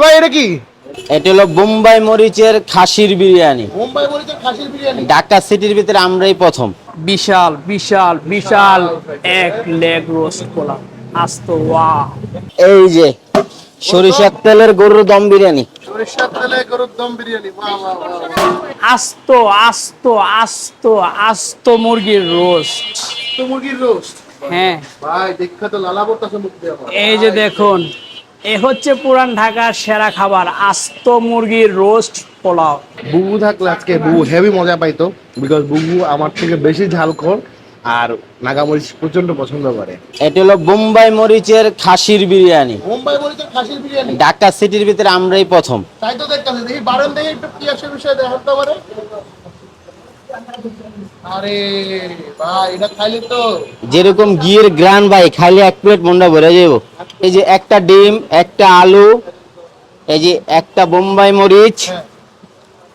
ভাই এটা কি? এটা হলো বোম্বাই মরিচের খাসির বিরিয়ানি। মুম্বাই মরিচের খাসির বিরিয়ানি। ঢাকা সিটির ভিতরে আমরাই প্রথম। বিশাল বিশাল বিশাল এক লেগ রোস্ট পোলাও। আস্ত ওয়া এই যে সরিষার তেলের গরুর দম বিরিয়ানি। সরিষার তেলে গরুর দম বিরিয়ানি বাহ বাহ বাহ আস্ত আস্ত আস্ত আস্ত মুরগির রোস্ট। তো মুরগির রোস্ট? হ্যাঁ। ভাই দেখা তো লালা মুখ দিয়ে এই যে দেখুন এ হচ্ছে পুরান ঢাকার সেরা খাবার আস্ত মুরগির রোস্ট পোলাও। বুবু থাকলে আজকে বুবু হেভি মজা পাইতো বিকজ বুবু আমার থেকে বেশি ঝালখোর আর নাগামরিচ প্রচণ্ড পছন্দ করে। এটা হলো বোম্বাই মরিচের খাসির বিরিয়ানি। মুম্বাই মরিচের খাসির বিরিয়ানি? ঢাকা সিটির ভিতরে আমরাই প্রথম। তাই তো দেখতেছি দেখি বারণ দেখি একটু পিয়াসের বিষয়ে দেখান তো পারে আরে ভাই এটা খাইলে তো যেরকম ঘিয়ের গ্রান ভাই খাইলে এক প্লেট মন্ডা ভরে যাব এই যে একটা ডিম একটা আলু এই যে একটা বোম্বাই মরিচ হ্যাঁ।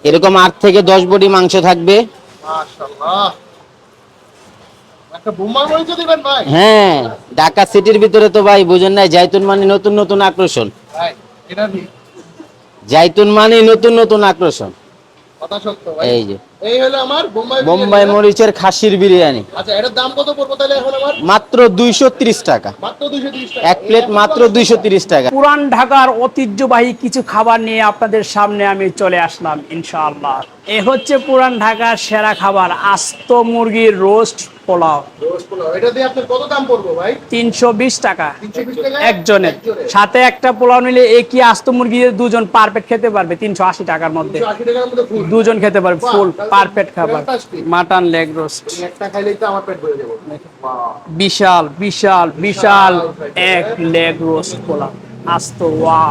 এরকম আট থেকে দশ বডি মাংস থাকবে। হ্যাঁ ঢাকা সিটির ভিতরে তো ভাই বুঝেন নাই জাইতুন মানে নতুন নতুন আকর্ষণ। জাইতুন মানে নতুন নতুন আকর্ষণ। কথা সত্য এই যে। এই হলো আমার বোম্বাই বোম্বাই মরিচের খাসির বিরিয়ানি। আচ্ছা এটার দাম কত পড়বে তাহলে এখন আমার? মাত্র দুইশো ত্রিশ টাকা। মাত্র 230 টাকা। এক প্লেট মাত্র দুইশো তিরিশ টাকা। পুরান ঢাকার ঐতিহ্যবাহী কিছু খাবার নিয়ে আপনাদের সামনে আমি চলে আসলাম ইনশাআল্লাহ। এ হচ্ছে পুরান ঢাকার সেরা খাবার আস্ত মুরগির রোস্ট। পোলাও। এটা দিয়ে আপনার কত দাম পড়বে ভাই? তিনশো বিশ টাকা। 320 টাকা? একজনের। সাথে একটা পোলাও নিলে একই আস্ত মুরগি দুজন পারফেক্ট খেতে পারবে? তিনশো আশি টাকার মধ্যে। 180 টাকার মধ্যে ফুল দুজন খেতে পারবে ফুল পারফেক্ট খাবার। মাটন লেগ রোস্ট একটা খাইলেই তো আমার পেট ভরে যাবে। বিশাল বিশাল বিশাল এক লেগ রোস্ট পোলাও। আস্ত ওয়া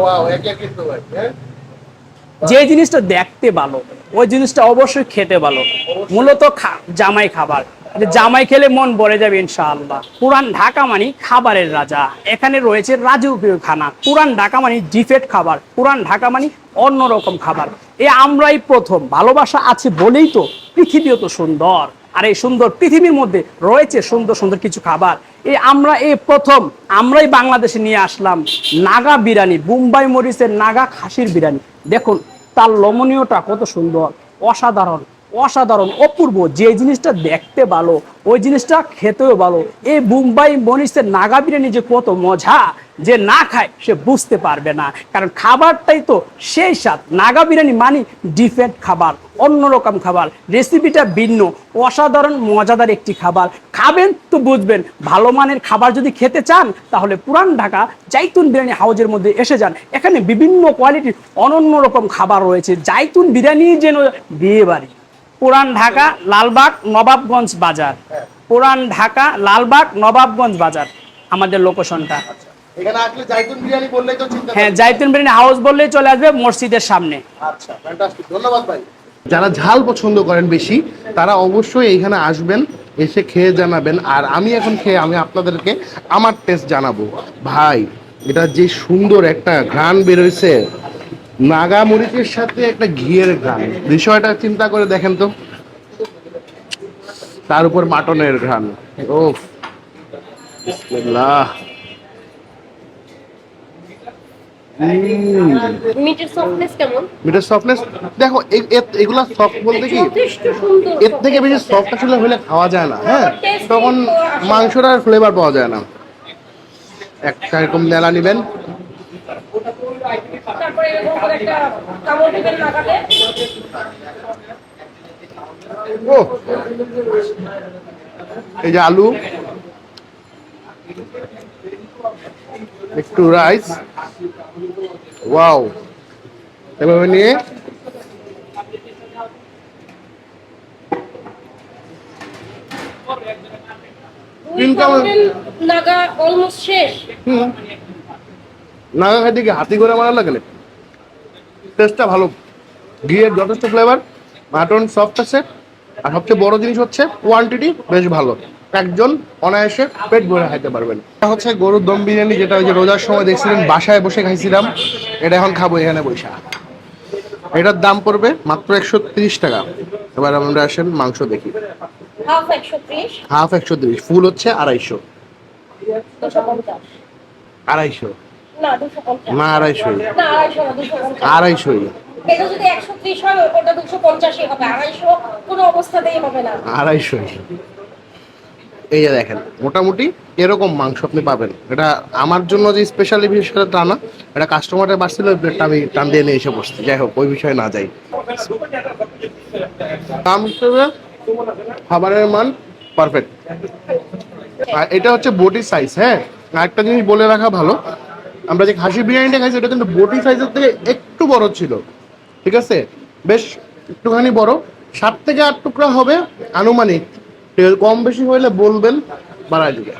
ওয়াও এক এক ভাই হ্যাঁ? যে জিনিসটা দেখতে ভালো ওই জিনিসটা অবশ্যই খেতে ভালো। মূলত জামাই খাবার। জামাই খেলে মন ভরে যাবে ইনশাআল্লাহ। পুরান ঢাকা মানে খাবারের রাজা। এখানে রয়েছে রাজকীয় খানা। পুরান ঢাকা মানে ডিফেট খাবার। পুরান ঢাকা মানে অন্যরকম খাবার। এ আমরাই প্রথম। ভালোবাসা আছে বলেই তো পৃথিবীও তো সুন্দর। আর এই সুন্দর পৃথিবীর মধ্যে রয়েছে সুন্দর সুন্দর কিছু খাবার। এই আমরা এই প্রথম। আমরাই বাংলাদেশে নিয়ে আসলাম নাগা বিরিয়ানি মুম্বাই মরিচের নাগা খাসির বিরিয়ানি। দেখুন তার লমনীয়টা কত সুন্দর অসাধারণ। অসাধারণ, অপূর্ব, যে জিনিসটা দেখতে ভালো, ওই জিনিসটা খেতেও ভালো। এই মুম্বাই মরিচের নাগা বিরিয়ানি যে কত মজা, যে না খায় সে বুঝতে পারবে না। কারণ খাবারটাই তো সেই স্বাদ। নাগা বিরিয়ানি মানে ডিফারেন্ট খাবার অন্যরকম খাবার। রেসিপিটা ভিন্ন, অসাধারণ, মজাদার একটি খাবার। খাবেন তো বুঝবেন, ভালো মানের খাবার যদি খেতে চান, তাহলে পুরান ঢাকা জাইতুন বিরিয়ানি হাউজের মধ্যে এসে যান। এখানে বিভিন্ন কোয়ালিটির অনন্য রকম খাবার রয়েছে। জাইতুন বিরিয়ানি যেন বিয়ে বাড়ি পুরান ঢাকা লালবাগ নবাবগঞ্জ বাজার। পুরান ঢাকা লালবাগ নবাবগঞ্জ বাজার আমাদের লোকেশনটা। এখানে আসলে জাইতুন বিরিয়ানি বললেই তো চিন্তা হ্যাঁ জাইতুন বিরিয়ানি হাউস বললেই চলে আসবে মসজিদের সামনে। আচ্ছা ধন্যবাদ ভাই। যারা ঝাল পছন্দ করেন বেশি তারা অবশ্যই এইখানে আসবেন এসে খেয়ে জানাবেন। আর আমি এখন খেয়ে আমি আপনাদেরকে আমার টেস্ট জানাব। ভাই এটা যে সুন্দর একটা ঘ্রাণ বেরোইছে নাগা মরিচের সাথে একটা ঘিয়ের ঘ্রাণ। বিষয়টা চিন্তা করে দেখেন তো। তার উপর মাটনের ঘ্রাণ। ও বিসমিল্লাহ। উম মিটের সফটনেস কেমন? মিটার সফটনেস দেখো এ- এ- এগুলা সফট বলতে কি? এর থেকে বেশি সফট আসলে হলে খাওয়া যায় না হ্যাঁ? তখন মাংসটার ফ্লেভার পাওয়া যায় না। একটা এরকম নেলা নিবেন। তারপরে এরকম করে একটা কামড় দিবেন নাগালে ও। এই যে আলু। একটু রাইস ওয়াও এভাবে নিয়ে। নাগা অলমোস্ট শেষ। হুম। নাগা খাইতে কি হাতি করে মারা লাগলে টেস্টটা ভালো। ঘিয়ের যথেষ্ট ফ্লেভার মাটন সফট আছে। আর সবচেয়ে বড় জিনিস হচ্ছে কোয়ান্টিটি বেশ ভালো। একজন অনায়াসে পেট ভরে খাইতে পারবেন। এটা হচ্ছে গরুর দম বিরিয়ানি যেটা ওই যে রোজার সময় দেখছিলেন বাসায় বসে খাইছিলাম। এটা এখন খাব এখানে বসে। এটার দাম পড়বে মাত্র একশো তিরিশ টাকা। এবার আমরা আসেন মাংস দেখি। হাফ একশো ত্রিশ? তিরিশ ফুল হচ্ছে আড়াইশো। আড়াইশো। না আড়াইশো। না দুশো পঞ্চাশ। আড়াইশোই এটা যদি একশো ত্রিশ হয় ওটা দুশো পঞ্চাশই হবে। আড়াইশো কোনো অবস্থাতেই হবে না। আড়াইশোই এই যে দেখেন মোটামুটি এরকম মাংস আপনি পাবেন। এটা আমার জন্য যে স্পেশালি বিষয়টা তা না। এটা কাস্টমারের বাড়ছিল ওই প্লেটটা আমি টান দিয়ে নিয়ে এসে বসছি। যাই হোক ওই বিষয়ে না যাই। দাম হিসেবে খাবারের মান পারফেক্ট আর এটা হচ্ছে বডি সাইজ হ্যাঁ? আর একটা জিনিস বলে রাখা ভালো আমরা যে খাসি বিরিয়ানিটা খাইছি, এটা কিন্তু বডি সাইজের থেকে একটু বড় ছিল। ঠিক আছে? বেশ একটুখানি বড়। সাত থেকে আট টুকরা হবে। আনুমানিক কম বেশি হলে বলবেন, বাড়ায় দিবে।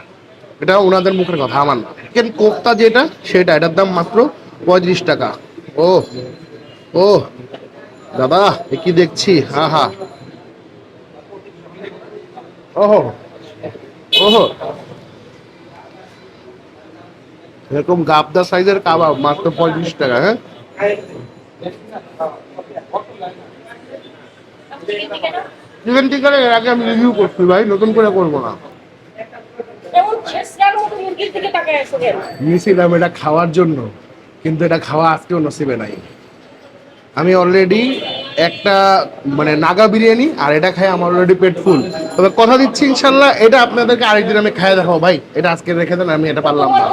এটা ওনাদের মুখের কথা, আমার না। চিকেন কোফতা যেটা, সেটা, এটার দাম মাত্র পঁয়ত্রিশ টাকা। ও ও দাদা, এ কি দেখছি? হা হা। ওহো ওহো। এরকম গাবদা সাইজের কাবাব মাত্র পঁয়ত্রিশ টাকা হ্যাঁ? চিকেন টিকার এর আগে আমি রিভিউ করছি ভাই নতুন করে করব না। নিয়েছিলাম এটা খাওয়ার জন্য কিন্তু এটা খাওয়া আজকেও নসিবে নাই। আমি অলরেডি একটা মানে নাগা বিরিয়ানি আর এটা খাই আমার অলরেডি পেট ফুল তবে কথা দিচ্ছি, ইনশাল্লাহ এটা আপনাদেরকে আরেকদিন আমি খাই দেখাবো, ভাই। এটা আজকে রেখে দেন, আমি এটা পারলাম না।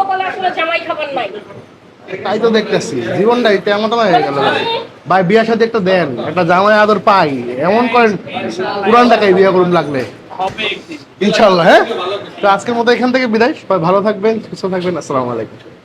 তাই তো দেখতেছি, জীবনটা জীবনটাই তেমন তেমন হয়ে গেল, ভাই। ভাই বিয়ার সাথে একটা দেন, একটা জামাই আদর পাই, এমন করেন, পুরান টাকায় বিয়ে করুন লাগলে। ইনশাল্লাহ হ্যাঁ? তো আজকের মতো এখান থেকে বিদায়, সবাই ভালো থাকবেন, সুস্থ থাকবেন, আসসালামু আলাইকুম।